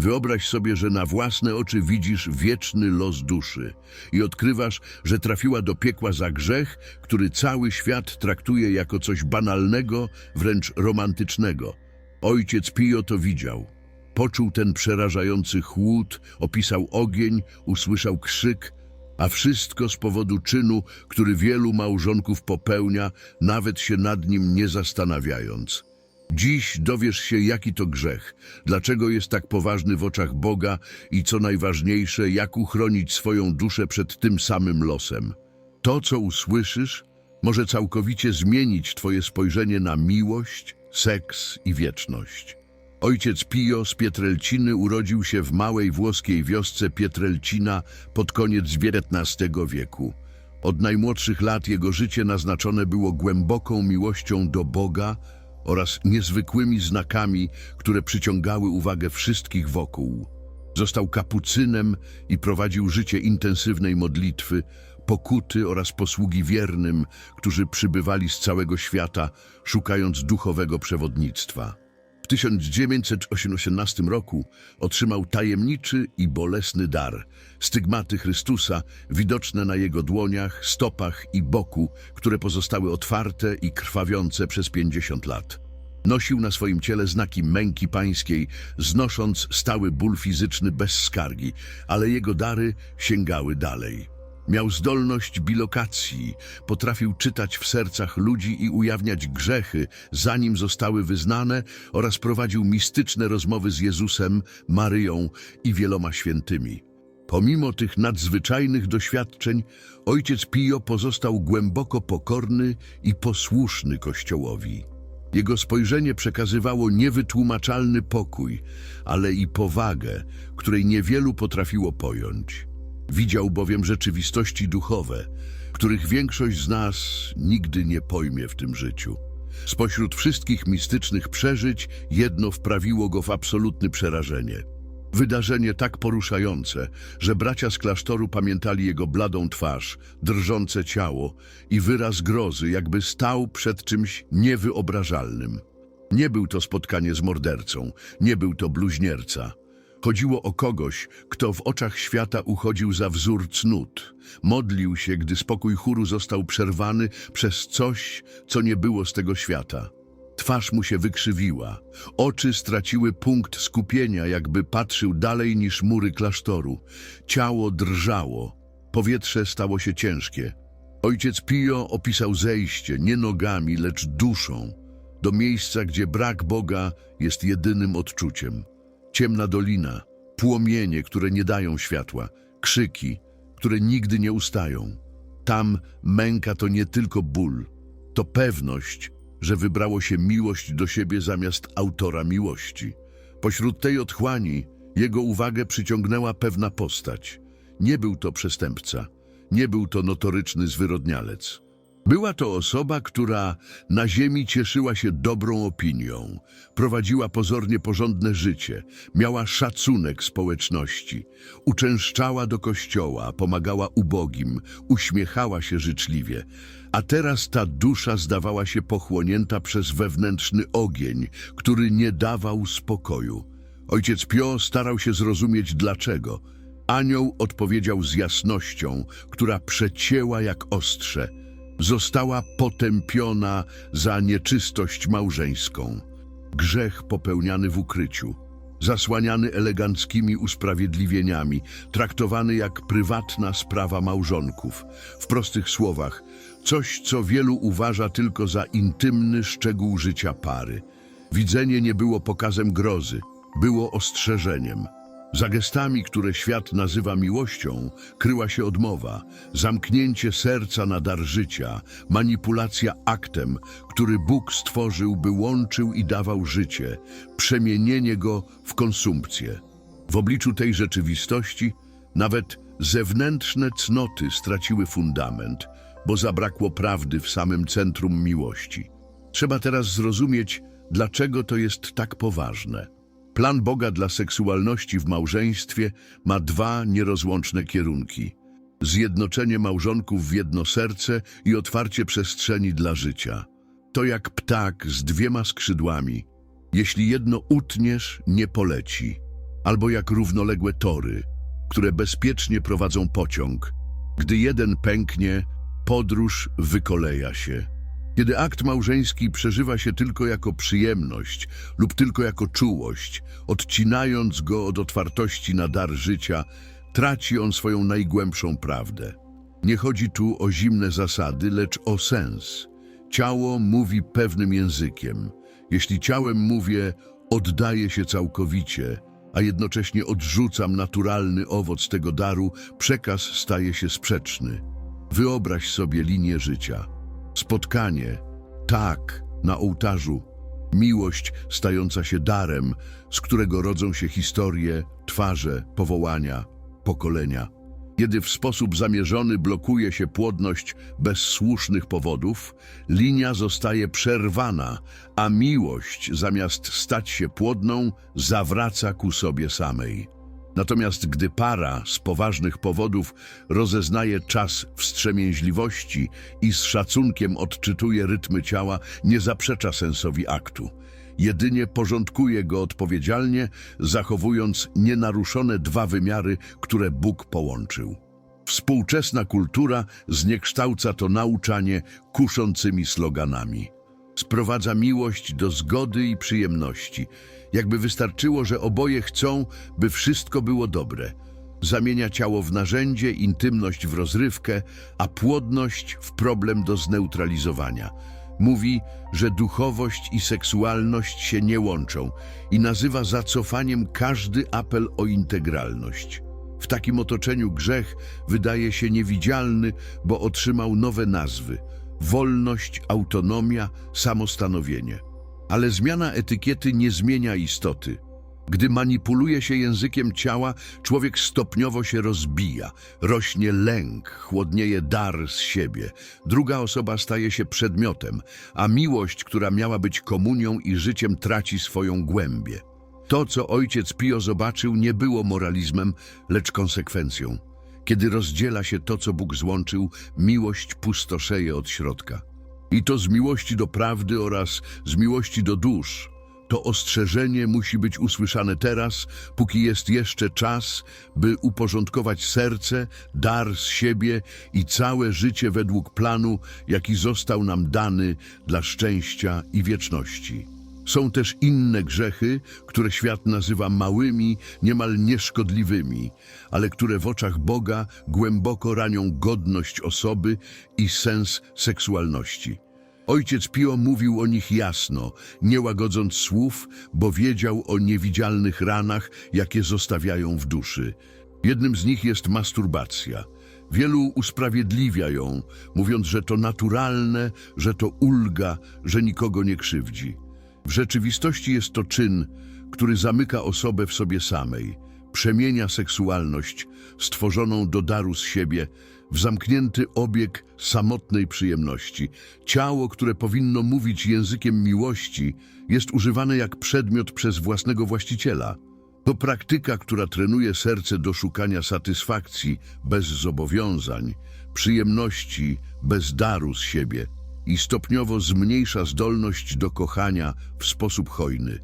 Wyobraź sobie, że na własne oczy widzisz wieczny los duszy i odkrywasz, że trafiła do piekła za grzech, który cały świat traktuje jako coś banalnego, wręcz romantycznego. Ojciec Pio to widział. Poczuł ten przerażający chłód, opisał ogień, usłyszał krzyk, a wszystko z powodu czynu, który wielu małżonków popełnia, nawet się nad nim nie zastanawiając. Dziś dowiesz się, jaki to grzech, dlaczego jest tak poważny w oczach Boga i co najważniejsze, jak uchronić swoją duszę przed tym samym losem. To, co usłyszysz, może całkowicie zmienić Twoje spojrzenie na miłość, seks i wieczność. Ojciec Pio z Pietrelciny urodził się w małej włoskiej wiosce Pietrelcina pod koniec XIX wieku. Od najmłodszych lat jego życie naznaczone było głęboką miłością do Boga oraz niezwykłymi znakami, które przyciągały uwagę wszystkich wokół. Został kapucynem i prowadził życie intensywnej modlitwy, pokuty oraz posługi wiernym, którzy przybywali z całego świata, szukając duchowego przewodnictwa. W 1918 roku otrzymał tajemniczy i bolesny dar stygmaty Chrystusa, widoczne na jego dłoniach, stopach i boku, które pozostały otwarte i krwawiące przez 50 lat. Nosił na swoim ciele znaki męki pańskiej, znosząc stały ból fizyczny bez skargi, ale jego dary sięgały dalej. Miał zdolność bilokacji, potrafił czytać w sercach ludzi i ujawniać grzechy, zanim zostały wyznane, oraz prowadził mistyczne rozmowy z Jezusem, Maryją i wieloma świętymi. Pomimo tych nadzwyczajnych doświadczeń, ojciec Pio pozostał głęboko pokorny i posłuszny Kościołowi. Jego spojrzenie przekazywało niewytłumaczalny pokój, ale i powagę, której niewielu potrafiło pojąć. Widział bowiem rzeczywistości duchowe, których większość z nas nigdy nie pojmie w tym życiu. Spośród wszystkich mistycznych przeżyć jedno wprawiło go w absolutne przerażenie. Wydarzenie tak poruszające, że bracia z klasztoru pamiętali jego bladą twarz, drżące ciało i wyraz grozy, jakby stał przed czymś niewyobrażalnym. Nie był to spotkanie z mordercą, nie był to bluźnierca. Chodziło o kogoś, kto w oczach świata uchodził za wzór cnót. Modlił się, gdy spokój chóru został przerwany przez coś, co nie było z tego świata. Twarz mu się wykrzywiła, oczy straciły punkt skupienia, jakby patrzył dalej niż mury klasztoru. Ciało drżało, powietrze stało się ciężkie. Ojciec Pio opisał zejście nie nogami, lecz duszą, do miejsca, gdzie brak Boga jest jedynym odczuciem. Ciemna dolina, płomienie, które nie dają światła, krzyki, które nigdy nie ustają. Tam męka to nie tylko ból, to pewność, że wybrało się miłość do siebie zamiast autora miłości. Pośród tej otchłani jego uwagę przyciągnęła pewna postać. Nie był to przestępca, nie był to notoryczny zwyrodnialec. Była to osoba, która na ziemi cieszyła się dobrą opinią, prowadziła pozornie porządne życie, miała szacunek społeczności, uczęszczała do kościoła, pomagała ubogim, uśmiechała się życzliwie, a teraz ta dusza zdawała się pochłonięta przez wewnętrzny ogień, który nie dawał spokoju. Ojciec Pio starał się zrozumieć dlaczego. Anioł odpowiedział z jasnością, która przecięła jak ostrze – została potępiona za nieczystość małżeńską. Grzech popełniany w ukryciu, zasłaniany eleganckimi usprawiedliwieniami, traktowany jak prywatna sprawa małżonków. W prostych słowach, coś, co wielu uważa tylko za intymny szczegół życia pary. Widzenie nie było pokazem grozy, było ostrzeżeniem. Za gestami, które świat nazywa miłością, kryła się odmowa, zamknięcie serca na dar życia, manipulacja aktem, który Bóg stworzył, by łączył i dawał życie, przemienienie go w konsumpcję. W obliczu tej rzeczywistości nawet zewnętrzne cnoty straciły fundament, bo zabrakło prawdy w samym centrum miłości. Trzeba teraz zrozumieć, dlaczego to jest tak poważne. Plan Boga dla seksualności w małżeństwie ma dwa nierozłączne kierunki. Zjednoczenie małżonków w jedno serce i otwarcie przestrzeni dla życia. To jak ptak z dwiema skrzydłami. Jeśli jedno utniesz, nie poleci. albo jak równoległe tory, które bezpiecznie prowadzą pociąg. Gdy jeden pęknie, podróż wykoleja się. Kiedy akt małżeński przeżywa się tylko jako przyjemność lub tylko jako czułość, odcinając go od otwartości na dar życia, traci on swoją najgłębszą prawdę. Nie chodzi tu o zimne zasady, lecz o sens. Ciało mówi pewnym językiem. Jeśli ciałem mówię, oddaję się całkowicie, a jednocześnie odrzucam naturalny owoc tego daru, przekaz staje się sprzeczny. Wyobraź sobie linię życia. Spotkanie, tak, na ołtarzu. Miłość stająca się darem, z którego rodzą się historie, twarze, powołania, pokolenia. Kiedy w sposób zamierzony blokuje się płodność bez słusznych powodów, linia zostaje przerwana, a miłość, zamiast stać się płodną, zawraca ku sobie samej. Natomiast gdy para z poważnych powodów rozeznaje czas wstrzemięźliwości i z szacunkiem odczytuje rytmy ciała, nie zaprzecza sensowi aktu. Jedynie porządkuje go odpowiedzialnie, zachowując nienaruszone dwa wymiary, które Bóg połączył. Współczesna kultura zniekształca to nauczanie kuszącymi sloganami. Sprowadza miłość do zgody i przyjemności, jakby wystarczyło, że oboje chcą, by wszystko było dobre. Zamienia ciało w narzędzie, intymność w rozrywkę, a płodność w problem do zneutralizowania. Mówi, że duchowość i seksualność się nie łączą i nazywa zacofaniem każdy apel o integralność. W takim otoczeniu grzech wydaje się niewidzialny, bo otrzymał nowe nazwy wolność, autonomia, samostanowienie. Ale zmiana etykiety nie zmienia istoty. Gdy manipuluje się językiem ciała, człowiek stopniowo się rozbija, rośnie lęk, chłodnieje dar z siebie. Druga osoba staje się przedmiotem, a miłość, która miała być komunią i życiem, traci swoją głębię. To, co ojciec Pio zobaczył, nie było moralizmem, lecz konsekwencją. Kiedy rozdziela się to, co Bóg złączył, miłość pustoszeje od środka. I to z miłości do prawdy oraz z miłości do dusz. To ostrzeżenie musi być usłyszane teraz, póki jest jeszcze czas, by uporządkować serce, dar z siebie i całe życie według planu, jaki został nam dany dla szczęścia i wieczności. Są też inne grzechy, które świat nazywa małymi, niemal nieszkodliwymi, ale które w oczach Boga głęboko ranią godność osoby i sens seksualności. Ojciec Pio mówił o nich jasno, nie łagodząc słów, bo wiedział o niewidzialnych ranach, jakie zostawiają w duszy. Jednym z nich jest masturbacja. Wielu usprawiedliwia ją, mówiąc, że to naturalne, że to ulga, że nikogo nie krzywdzi. W rzeczywistości jest to czyn, który zamyka osobę w sobie samej, przemienia seksualność stworzoną do daru z siebie w zamknięty obieg samotnej przyjemności. Ciało, które powinno mówić językiem miłości, jest używane jak przedmiot przez własnego właściciela. To praktyka, która trenuje serce do szukania satysfakcji bez zobowiązań, przyjemności bez daru z siebie i stopniowo zmniejsza zdolność do kochania w sposób hojny.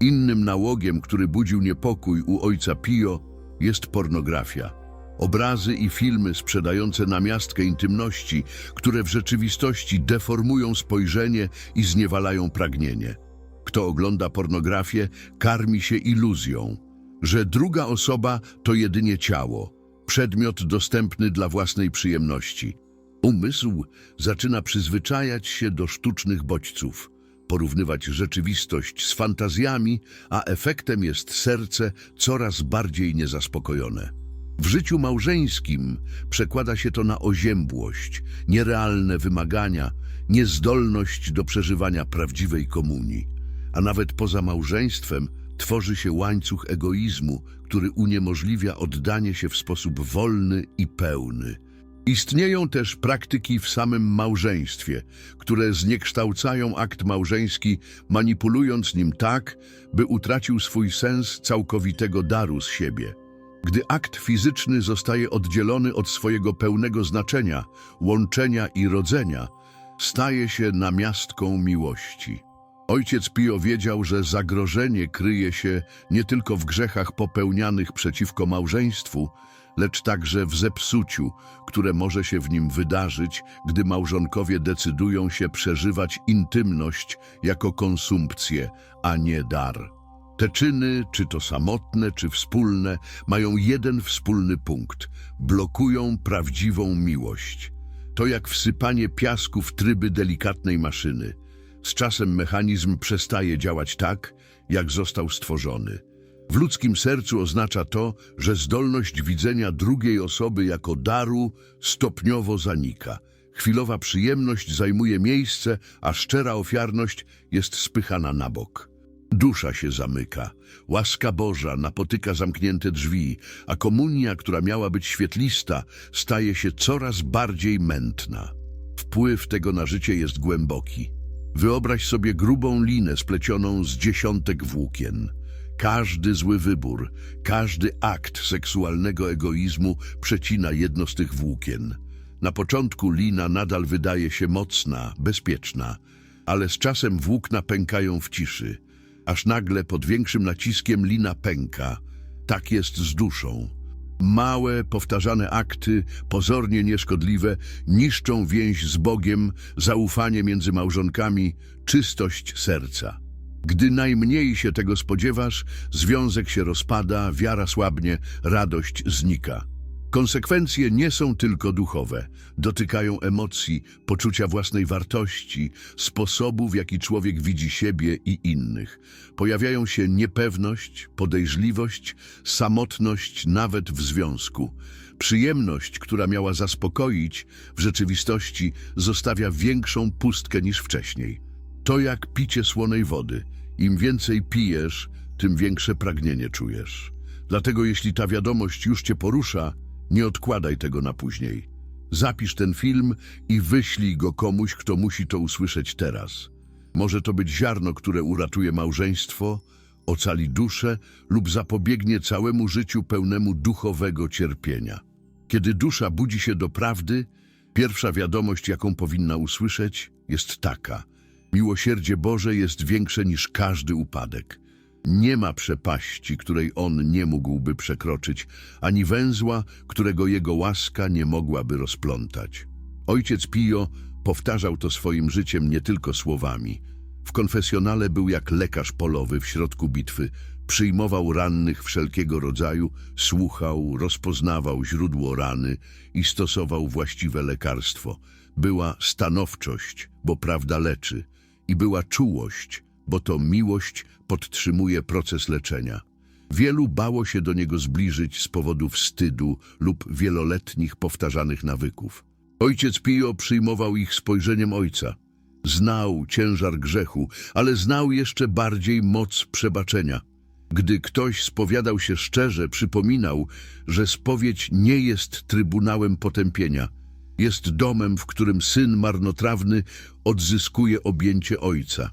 Innym nałogiem, który budził niepokój u ojca Pio, jest pornografia. Obrazy i filmy sprzedające namiastkę intymności, które w rzeczywistości deformują spojrzenie i zniewalają pragnienie. Kto ogląda pornografię, karmi się iluzją, że druga osoba to jedynie ciało, przedmiot dostępny dla własnej przyjemności. Umysł zaczyna przyzwyczajać się do sztucznych bodźców, porównywać rzeczywistość z fantazjami, a efektem jest serce coraz bardziej niezaspokojone. W życiu małżeńskim przekłada się to na oziębłość, nierealne wymagania, niezdolność do przeżywania prawdziwej komunii. A nawet poza małżeństwem tworzy się łańcuch egoizmu, który uniemożliwia oddanie się w sposób wolny i pełny. Istnieją też praktyki w samym małżeństwie, które zniekształcają akt małżeński, manipulując nim tak, by utracił swój sens całkowitego daru z siebie. Gdy akt fizyczny zostaje oddzielony od swojego pełnego znaczenia, łączenia i rodzenia, staje się namiastką miłości. Ojciec Pio wiedział, że zagrożenie kryje się nie tylko w grzechach popełnianych przeciwko małżeństwu, lecz także w zepsuciu, które może się w nim wydarzyć, gdy małżonkowie decydują się przeżywać intymność jako konsumpcję, a nie dar. Te czyny, czy to samotne, czy wspólne, mają jeden wspólny punkt blokują prawdziwą miłość. To jak wsypanie piasku w tryby delikatnej maszyny. Z czasem mechanizm przestaje działać tak, jak został stworzony. W ludzkim sercu oznacza to, że zdolność widzenia drugiej osoby jako daru stopniowo zanika. Chwilowa przyjemność zajmuje miejsce, a szczera ofiarność jest spychana na bok. Dusza się zamyka, łaska Boża napotyka zamknięte drzwi, a komunia, która miała być świetlista, staje się coraz bardziej mętna. Wpływ tego na życie jest głęboki. Wyobraź sobie grubą linę splecioną z dziesiątek włókien. Każdy zły wybór, każdy akt seksualnego egoizmu przecina jedno z tych włókien. Na początku lina nadal wydaje się mocna, bezpieczna, ale z czasem włókna pękają w ciszy, aż nagle pod większym naciskiem lina pęka. Tak jest z duszą. Małe, powtarzane akty, pozornie nieszkodliwe, niszczą więź z Bogiem, zaufanie między małżonkami, czystość serca. Gdy najmniej się tego spodziewasz, związek się rozpada, wiara słabnie, radość znika. Konsekwencje nie są tylko duchowe, dotykają emocji, poczucia własnej wartości, sposobu, w jaki człowiek widzi siebie i innych. Pojawiają się niepewność, podejrzliwość, samotność nawet w związku. Przyjemność, która miała zaspokoić, w rzeczywistości zostawia większą pustkę niż wcześniej. To jak picie słonej wody. Im więcej pijesz, tym większe pragnienie czujesz. Dlatego jeśli ta wiadomość już cię porusza, nie odkładaj tego na później. Zapisz ten film i wyślij go komuś, kto musi to usłyszeć teraz. Może to być ziarno, które uratuje małżeństwo, ocali duszę lub zapobiegnie całemu życiu pełnemu duchowego cierpienia. Kiedy dusza budzi się do prawdy, pierwsza wiadomość, jaką powinna usłyszeć, jest taka. Miłosierdzie Boże jest większe niż każdy upadek. Nie ma przepaści, której on nie mógłby przekroczyć, ani węzła, którego jego łaska nie mogłaby rozplątać. Ojciec Pio powtarzał to swoim życiem nie tylko słowami. W konfesjonale był jak lekarz polowy w środku bitwy, przyjmował rannych wszelkiego rodzaju, słuchał, rozpoznawał źródło rany i stosował właściwe lekarstwo. Była stanowczość, bo prawda leczy, i była czułość, bo to miłość podtrzymuje proces leczenia. Wielu bało się do niego zbliżyć z powodu wstydu lub wieloletnich powtarzanych nawyków. Ojciec Pio przyjmował ich spojrzeniem ojca. Znał ciężar grzechu, ale znał jeszcze bardziej moc przebaczenia. Gdy ktoś spowiadał się szczerze, przypominał, że spowiedź nie jest trybunałem potępienia. Jest domem, w którym syn marnotrawny odzyskuje objęcie ojca.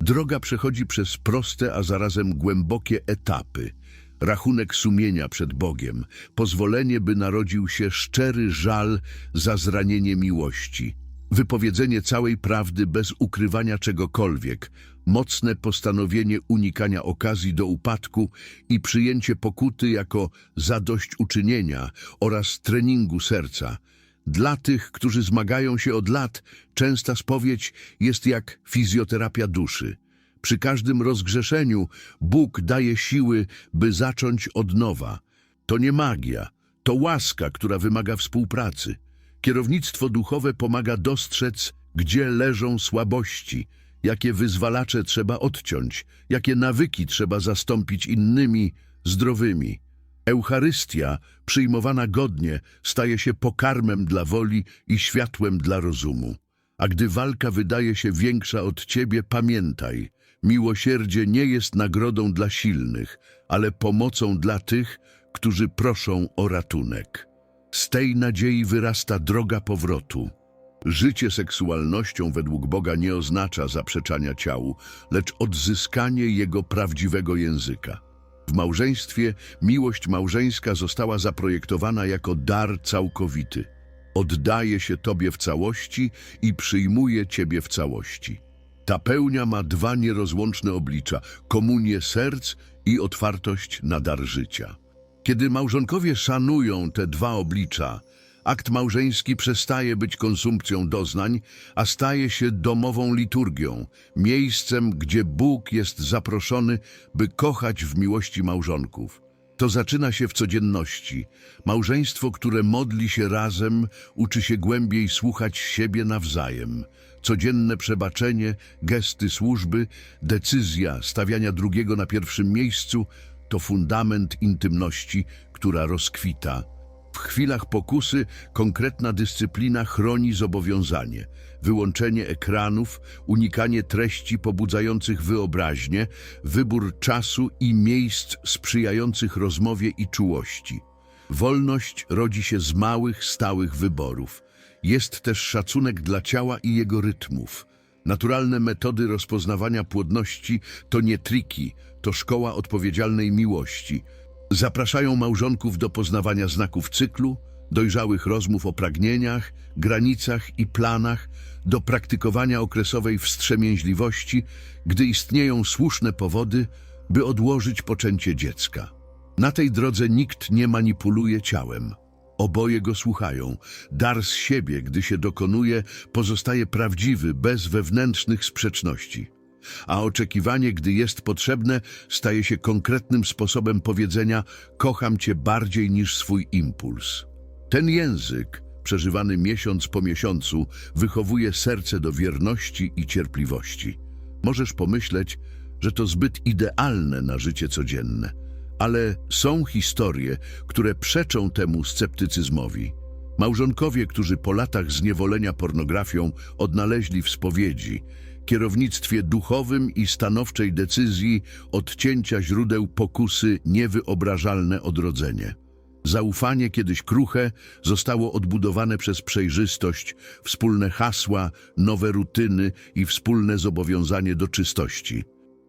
Droga przechodzi przez proste, a zarazem głębokie etapy. Rachunek sumienia przed Bogiem, pozwolenie, by narodził się szczery żal za zranienie miłości, wypowiedzenie całej prawdy bez ukrywania czegokolwiek, mocne postanowienie unikania okazji do upadku i przyjęcie pokuty jako zadośćuczynienia oraz treningu serca. Dla tych, którzy zmagają się od lat, częsta spowiedź jest jak fizjoterapia duszy. Przy każdym rozgrzeszeniu Bóg daje siły, by zacząć od nowa. To nie magia, to łaska, która wymaga współpracy. Kierownictwo duchowe pomaga dostrzec, gdzie leżą słabości, jakie wyzwalacze trzeba odciąć, jakie nawyki trzeba zastąpić innymi, zdrowymi. Eucharystia, przyjmowana godnie, staje się pokarmem dla woli i światłem dla rozumu. A gdy walka wydaje się większa od ciebie, pamiętaj, miłosierdzie nie jest nagrodą dla silnych, ale pomocą dla tych, którzy proszą o ratunek. Z tej nadziei wyrasta droga powrotu. Życie seksualnością według Boga nie oznacza zaprzeczania ciału, lecz odzyskanie jego prawdziwego języka. W małżeństwie miłość małżeńska została zaprojektowana jako dar całkowity. Oddaje się Tobie w całości i przyjmuje Ciebie w całości. Ta pełnia ma dwa nierozłączne oblicza: komunię serc i otwartość na dar życia. Kiedy małżonkowie szanują te dwa oblicza, akt małżeński przestaje być konsumpcją doznań, a staje się domową liturgią, miejscem, gdzie Bóg jest zaproszony, by kochać w miłości małżonków. To zaczyna się w codzienności. Małżeństwo, które modli się razem, uczy się głębiej słuchać siebie nawzajem. Codzienne przebaczenie, gesty służby, decyzja stawiania drugiego na pierwszym miejscu to fundament intymności, która rozkwita. W chwilach pokusy konkretna dyscyplina chroni zobowiązanie. Wyłączenie ekranów, unikanie treści pobudzających wyobraźnię, wybór czasu i miejsc sprzyjających rozmowie i czułości. Wolność rodzi się z małych, stałych wyborów. Jest też szacunek dla ciała i jego rytmów. Naturalne metody rozpoznawania płodności to nie triki, to szkoła odpowiedzialnej miłości. Zapraszają małżonków do poznawania znaków cyklu, dojrzałych rozmów o pragnieniach, granicach i planach, do praktykowania okresowej wstrzemięźliwości, gdy istnieją słuszne powody, by odłożyć poczęcie dziecka. Na tej drodze nikt nie manipuluje ciałem. Oboje go słuchają. Dar z siebie, gdy się dokonuje, pozostaje prawdziwy, bez wewnętrznych sprzeczności. A oczekiwanie, gdy jest potrzebne, staje się konkretnym sposobem powiedzenia kocham cię bardziej niż swój impuls. Ten język, przeżywany miesiąc po miesiącu, wychowuje serce do wierności i cierpliwości. Możesz pomyśleć, że to zbyt idealne na życie codzienne, ale są historie, które przeczą temu sceptycyzmowi. Małżonkowie, którzy po latach zniewolenia pornografią odnaleźli w spowiedzi, kierownictwie duchowym i stanowczej decyzji odcięcia źródeł pokusy niewyobrażalne odrodzenie. Zaufanie, kiedyś kruche, zostało odbudowane przez przejrzystość, wspólne hasła, nowe rutyny i wspólne zobowiązanie do czystości.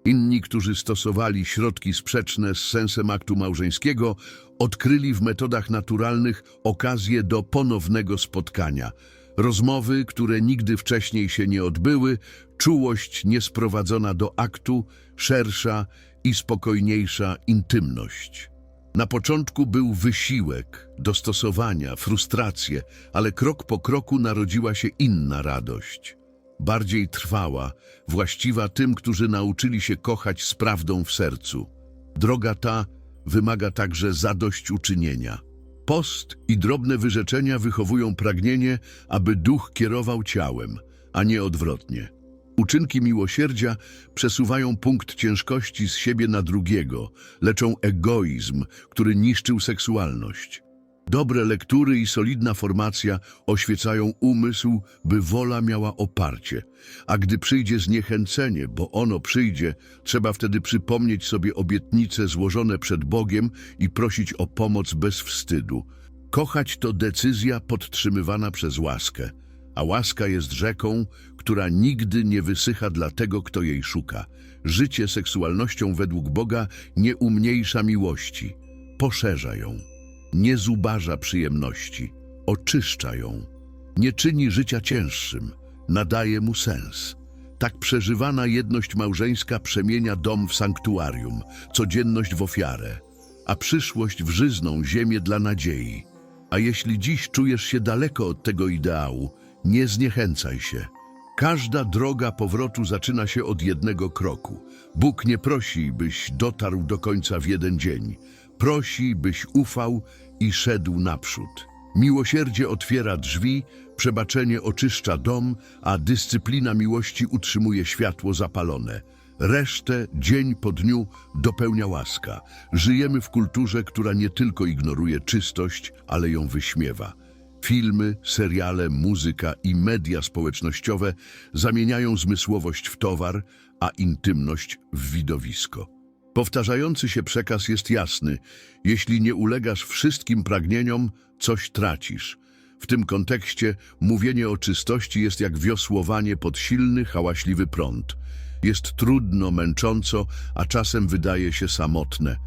Inni, którzy stosowali środki sprzeczne z sensem aktu małżeńskiego, odkryli w metodach naturalnych okazję do ponownego spotkania. Rozmowy, które nigdy wcześniej się nie odbyły, czułość niesprowadzona do aktu, szersza i spokojniejsza intymność. Na początku był wysiłek, dostosowania, frustracje, ale krok po kroku narodziła się inna radość. Bardziej trwała, właściwa tym, którzy nauczyli się kochać z prawdą w sercu. Droga ta wymaga także zadośćuczynienia. Post i drobne wyrzeczenia wychowują pragnienie, aby duch kierował ciałem, a nie odwrotnie. Uczynki miłosierdzia przesuwają punkt ciężkości z siebie na drugiego, leczą egoizm, który niszczył seksualność. Dobre lektury i solidna formacja oświecają umysł, by wola miała oparcie. A gdy przyjdzie zniechęcenie, bo ono przyjdzie, trzeba wtedy przypomnieć sobie obietnice złożone przed Bogiem i prosić o pomoc bez wstydu. Kochać to decyzja podtrzymywana przez łaskę, a łaska jest rzeką, która nigdy nie wysycha dla tego, kto jej szuka. Życie seksualnością według Boga nie umniejsza miłości, poszerza ją nie zubaża przyjemności, oczyszcza ją, nie czyni życia cięższym, nadaje mu sens. Tak przeżywana jedność małżeńska przemienia dom w sanktuarium, codzienność w ofiarę, a przyszłość w żyzną ziemię dla nadziei. A jeśli dziś czujesz się daleko od tego ideału, nie zniechęcaj się. Każda droga powrotu zaczyna się od jednego kroku. Bóg nie prosi, byś dotarł do końca w jeden dzień. Prosi, byś ufał i szedł naprzód. Miłosierdzie otwiera drzwi, przebaczenie oczyszcza dom, a dyscyplina miłości utrzymuje światło zapalone. Resztę dzień po dniu dopełnia łaska. Żyjemy w kulturze, która nie tylko ignoruje czystość, ale ją wyśmiewa. Filmy, seriale, muzyka i media społecznościowe zamieniają zmysłowość w towar, a intymność w widowisko. Powtarzający się przekaz jest jasny. Jeśli nie ulegasz wszystkim pragnieniom, coś tracisz. W tym kontekście mówienie o czystości jest jak wiosłowanie pod silny, hałaśliwy prąd. Jest trudno, męcząco, a czasem wydaje się samotne.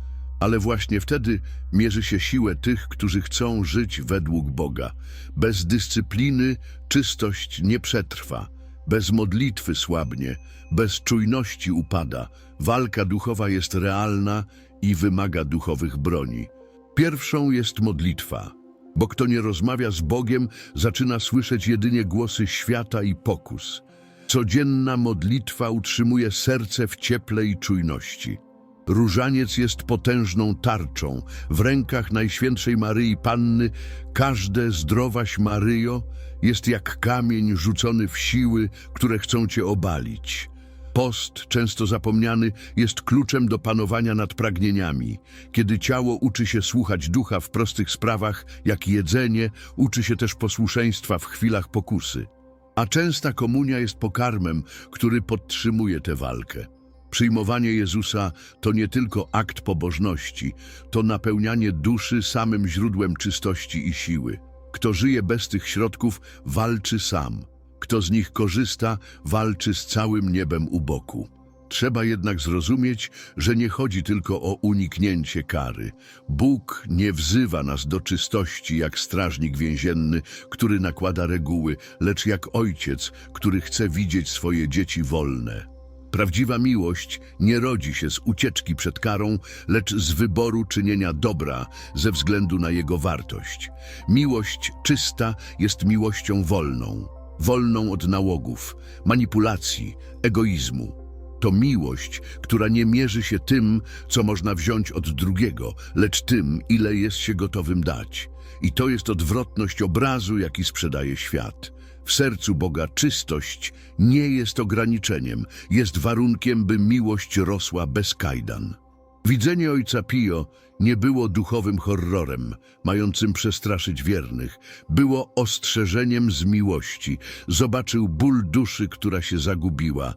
Ale właśnie wtedy mierzy się siłę tych, którzy chcą żyć według Boga. Bez dyscypliny czystość nie przetrwa. Bez modlitwy słabnie, bez czujności upada. Walka duchowa jest realna i wymaga duchowych broni. Pierwszą jest modlitwa, bo kto nie rozmawia z Bogiem, zaczyna słyszeć jedynie głosy świata i pokus. Codzienna modlitwa utrzymuje serce w cieple i czujności. Różaniec jest potężną tarczą. W rękach Najświętszej Maryi Panny każde zdrowaś Maryjo jest jak kamień rzucony w siły, które chcą cię obalić. Post, często zapomniany, jest kluczem do panowania nad pragnieniami. Kiedy ciało uczy się słuchać ducha w prostych sprawach, jak jedzenie, uczy się też posłuszeństwa w chwilach pokusy. A częsta komunia jest pokarmem, który podtrzymuje tę walkę. Przyjmowanie Jezusa to nie tylko akt pobożności, to napełnianie duszy samym źródłem czystości i siły. Kto żyje bez tych środków, walczy sam. Kto z nich korzysta, walczy z całym niebem u boku. Trzeba jednak zrozumieć, że nie chodzi tylko o uniknięcie kary. Bóg nie wzywa nas do czystości jak strażnik więzienny, który nakłada reguły, lecz jak ojciec, który chce widzieć swoje dzieci wolne. Prawdziwa miłość nie rodzi się z ucieczki przed karą, lecz z wyboru czynienia dobra ze względu na jego wartość. Miłość czysta jest miłością wolną, wolną od nałogów, manipulacji, egoizmu. To miłość, która nie mierzy się tym, co można wziąć od drugiego, lecz tym, ile jest się gotowym dać. I to jest odwrotność obrazu, jaki sprzedaje świat. W sercu Boga czystość nie jest ograniczeniem, jest warunkiem, by miłość rosła bez kajdan. Widzenie ojca Pio nie było duchowym horrorem, mającym przestraszyć wiernych. Było ostrzeżeniem z miłości. Zobaczył ból duszy, która się zagubiła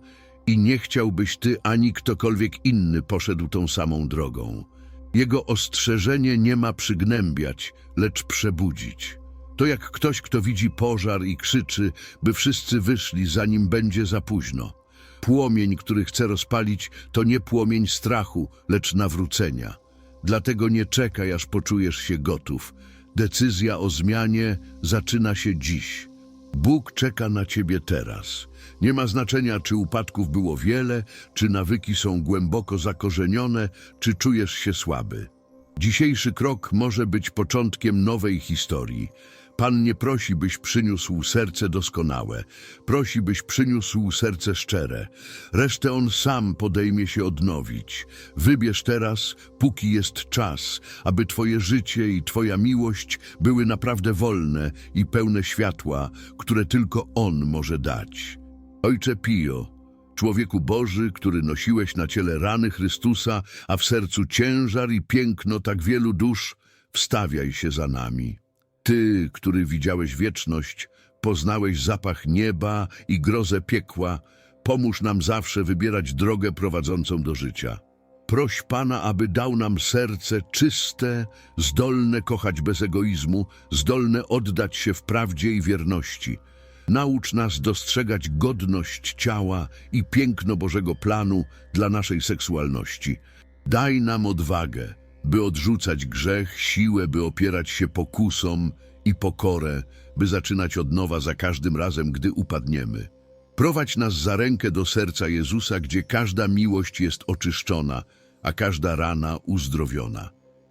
i nie chciałbyś ty ani ktokolwiek inny poszedł tą samą drogą. Jego ostrzeżenie nie ma przygnębiać, lecz przebudzić. To jak ktoś, kto widzi pożar i krzyczy, by wszyscy wyszli, zanim będzie za późno. Płomień, który chce rozpalić, to nie płomień strachu, lecz nawrócenia. Dlatego nie czekaj, aż poczujesz się gotów. Decyzja o zmianie zaczyna się dziś. Bóg czeka na ciebie teraz. Nie ma znaczenia, czy upadków było wiele, czy nawyki są głęboko zakorzenione, czy czujesz się słaby. Dzisiejszy krok może być początkiem nowej historii. Pan nie prosi, byś przyniósł serce doskonałe. Prosi, byś przyniósł serce szczere. Resztę On sam podejmie się odnowić. Wybierz teraz, póki jest czas, aby Twoje życie i Twoja miłość były naprawdę wolne i pełne światła, które tylko On może dać. Ojcze Pio, człowieku Boży, który nosiłeś na ciele rany Chrystusa, a w sercu ciężar i piękno tak wielu dusz, wstawiaj się za nami. Ty, który widziałeś wieczność, poznałeś zapach nieba i grozę piekła, pomóż nam zawsze wybierać drogę prowadzącą do życia. Proś Pana, aby dał nam serce czyste, zdolne kochać bez egoizmu, zdolne oddać się w prawdzie i wierności. Naucz nas dostrzegać godność ciała i piękno Bożego planu dla naszej seksualności. Daj nam odwagę, by odrzucać grzech, siłę, by opierać się pokusom i pokorę, by zaczynać od nowa za każdym razem, gdy upadniemy. Prowadź nas za rękę do serca Jezusa, gdzie każda miłość jest oczyszczona, a każda rana uzdrowiona.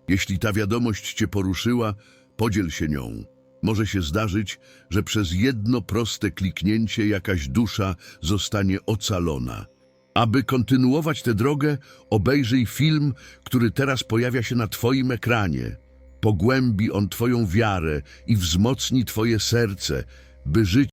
Jeśli ta wiadomość Cię poruszyła, podziel się nią. Może się zdarzyć, że przez jedno proste kliknięcie jakaś dusza zostanie ocalona. Aby kontynuować tę drogę, obejrzyj film, który teraz pojawia się na Twoim ekranie. Pogłębi on Twoją wiarę i wzmocni Twoje serce, by żyć